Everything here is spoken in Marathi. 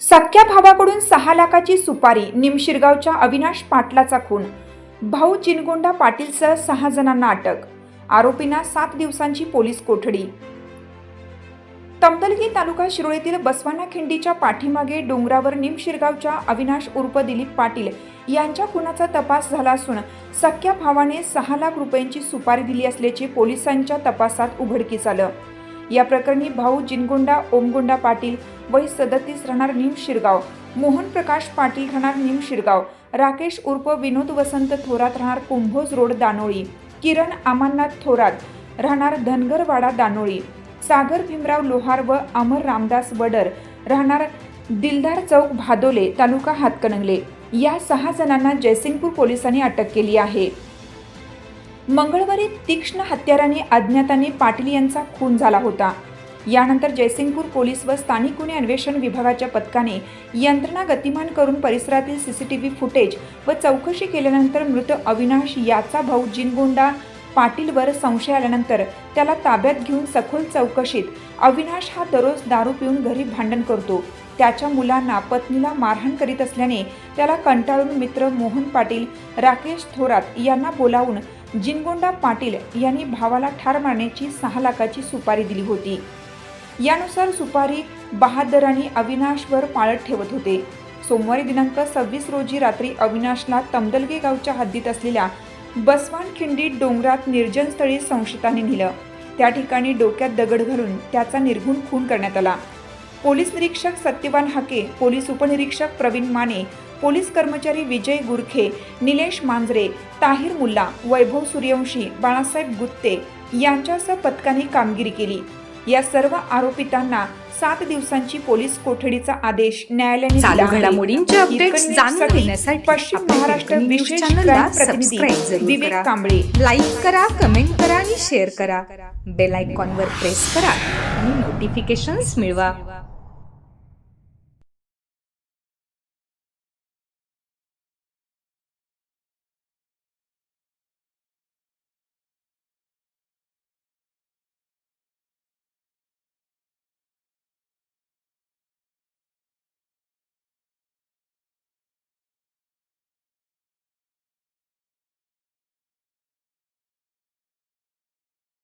सख्या भावाकडून सहा लाखाची सुपारी निमशिरगावच्या अविनाश पाटलाचा खून. भाऊ चिनगोंडा पाटीलसह सहा जणांना अटक. आरोपींना सात दिवसांची पोलीस कोठडी. तमदलगी तालुका शिरोळीतील बसवाना खिंडीच्या पाठीमागे डोंगरावर निमशिरगावच्या अविनाश उर्फ दिलीप पाटील यांच्या खुनाचा तपास झाला असून सख्या भावाने सहा लाख रुपयांची सुपारी दिली असल्याचे पोलिसांच्या तपासात उघडकीस आलं. या प्रकरणी भाऊ जिनगोंडा ओमगोंडा पाटील वय सदतीस राहणार निमशिरगाव मोहन प्रकाश पाटील राहणार निमशिरगाव राकेश उर्फ विनोद वसंत थोरात राहणार कुंभोज रोड दानोळी किरण अमरनाथ थोरात राहणार धनगरवाडा दानोळी. सागर भीमराव लोहार व अमर रामदास वडर राहणार दिलदार चौक भादोले तालुका हातकणंगले. या सहा जणांना जयसिंगपूर पोलिसांनी अटक केली आहे. मंगळवारी तीक्ष्ण हत्याराने अज्ञाताने पाटील यांचा खून झाला होता. यानंतर जयसिंगपूर पोलीस व स्थानिक गुन्हे अन्वेषण विभागाच्या पथकाने यंत्रणा गतिमान करून परिसरातील सीसीटीव्ही फुटेज व चौकशी केल्यानंतर मृत अविनाश याचा भाऊ जिनगोंडा पाटीलवर संशय आल्यानंतर त्याला ताब्यात घेऊन सखोल चौकशीत अविनाश हा दररोज दारू पिऊन घरी भांडण करतो. त्याच्या मुलांना पत्नीला मारहाण करीत असल्याने त्याला कंटाळून मित्र मोहन पाटील राकेश थोरात यांना बोलावून जिनगोंडा पाटील यांनी भावाला ठार मारण्याची सहा लाखाची सुपारी दिली होती. यानुसार सुपारी बहादरांनी अविनाशवर पाळत ठेवत होते. सोमवारी दिनांक सव्वीस रोजी रात्री अविनाशला तमदलगे गावच्या हद्दीत असलेल्या बसवानखिंडी डोंगरात निर्जन स्थळी संशयितांनी नेलं. त्या ठिकाणी डोक्यात दगड घालून त्याचा निर्घुण खून करण्यात आला. पोलीस निरीक्षक सत्यवान हाके पोलीस उपनिरीक्षक प्रवीण माने पोलीस कर्मचारी विजय गुरखे निलेश मांजरे ताहिर मुल्ला वैभव सूर्यवंशी बाळासाहेब गुत्ते यांच्यासह पथकाने कामगिरी केली. या सर्व आरोपितांना सात दिवसांची पोलीस कोठडीचा आदेश न्यायालयाने चालू दिला आहे. घडामोडींचे ही अपडेट्स जाणून साठी घेण्यासाठी पश्चिम महाराष्ट्र विशेष प्रतिनिधी विवेक. कांबळे लाईक करा कमेंट करा आणि शेअर करा बेल आयकॉनवर प्रेस करा आणि नोटिफिकेशन्स मिळवा